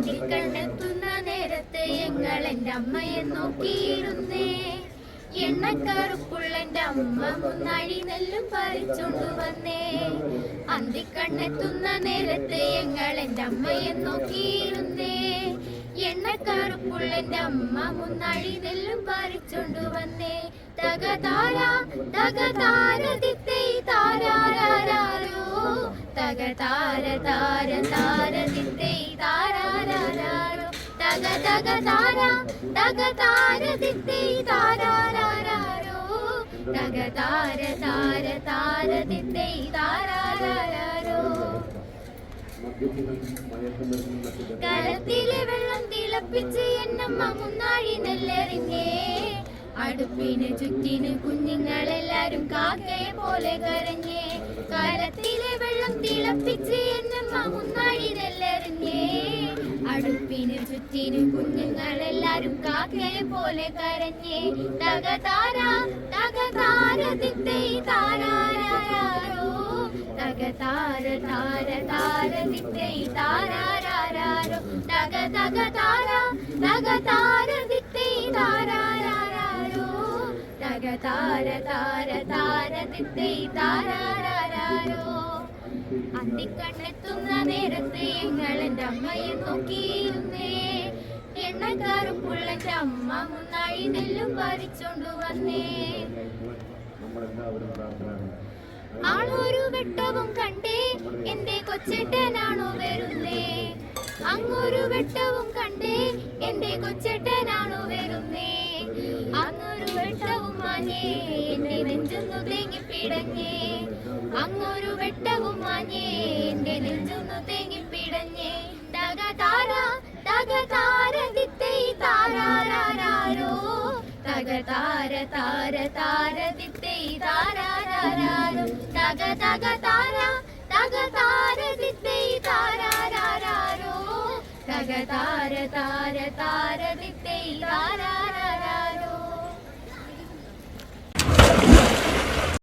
അന്തിക്കണ്ണെത്തുന്ന നേരത്ത് ഞങ്ങൾ എന്റെ അമ്മയെ നോക്കിയിരുന്നേ. എണ്ണക്കറുപ്പുള്ളെന്റെ അമ്മ മുന്നാഴി നെല്ലും പറിച്ചോണ്ടു വന്നേ. അന്തിക്കണ്ണെത്തുന്ന നേരത്ത് ഞങ്ങൾ എന്റെ അമ്മയെ നോക്കിയിരുന്നേ. എണ്ണക്കറുപ്പുള്ളെന്റെ അമ്മ മുന്നാഴി നെല്ലും പറിച്ചോണ്ടു വന്നേ തകതാര തകതാര തിത്തൈ താരാരോ തകതാര താര താര തിത്തൈ താരാരോ തക തക താര തക താര ദിത്തേ താരാരാരോ തക താര താര താര ദിത്തേ താരാരാരോ കലത്തിലെ വെള്ളം തിളപ്പിച്ച് എന്നമ്മ മുന്നാഴി നെല്ലെറിഞ്ഞേ. അടുപ്പിന് ചുറ്റിന് കുഞ്ഞുങ്ങളെല്ലാരും കാക്കയെ പോലെ കരഞ്ഞേ. കലത്തിലെ വെള്ളം തിളപ്പിച്ച് എന്നമ്മ മുന്നാഴി നെല്ലെറിഞ്ഞേ. അടുപ്പിന് ചുറ്റിന് കുഞ്ഞുങ്ങളെല്ലാരും കാക്കയെ പോലെ കരഞ്ഞേ. തകതാര തകതാര തക താര. ദിത്തേ താരാരാരോ തക താര താര താര ദിത്തേ താരാരാരോ തക തക താര തക താര ദിത്തേ താരാരാരോ തക താര താര താര ദിത്തേ താരാരാരോ അന്തിക്കണ്ണെത്തുന്ന നേരത്തെ ഞങ്ങൾ എന്റെ അമ്മയെ നോക്കിയിരുന്നേ. എണ്ണക്കാറുപ്പുള്ളന്റെ അമ്മ മുന്നാഴി നെല്ലും പറിച്ചോണ്ടു വന്നേ. നമ്മളെല്ലാവരും പ്രാർത്ഥന ആളൊരു വെട്ടവും കണ്ടേ. എന്റെ കൊച്ചേട്ടനാണോ വരുന്നേ? അങ്ങൊരു വെട്ടവും കണ്ടേ. എന്റെ കൊച്ചേട്ടനാണോ വരുന്നേ? അങ്ങൊരു വെട്ടവും മാഞ്ഞേ. എന്റെ നെഞ്ചൊന്നു തേങ്ങി പിടഞ്ഞേ. അങ്ങൊരു വെട്ടവും താര താര താര ദിത്തേ താരാരാരോ തക തക താര തക താര ദിത്തേ താരാരാരോ തക താര താര താര ദിത്തേ താരാ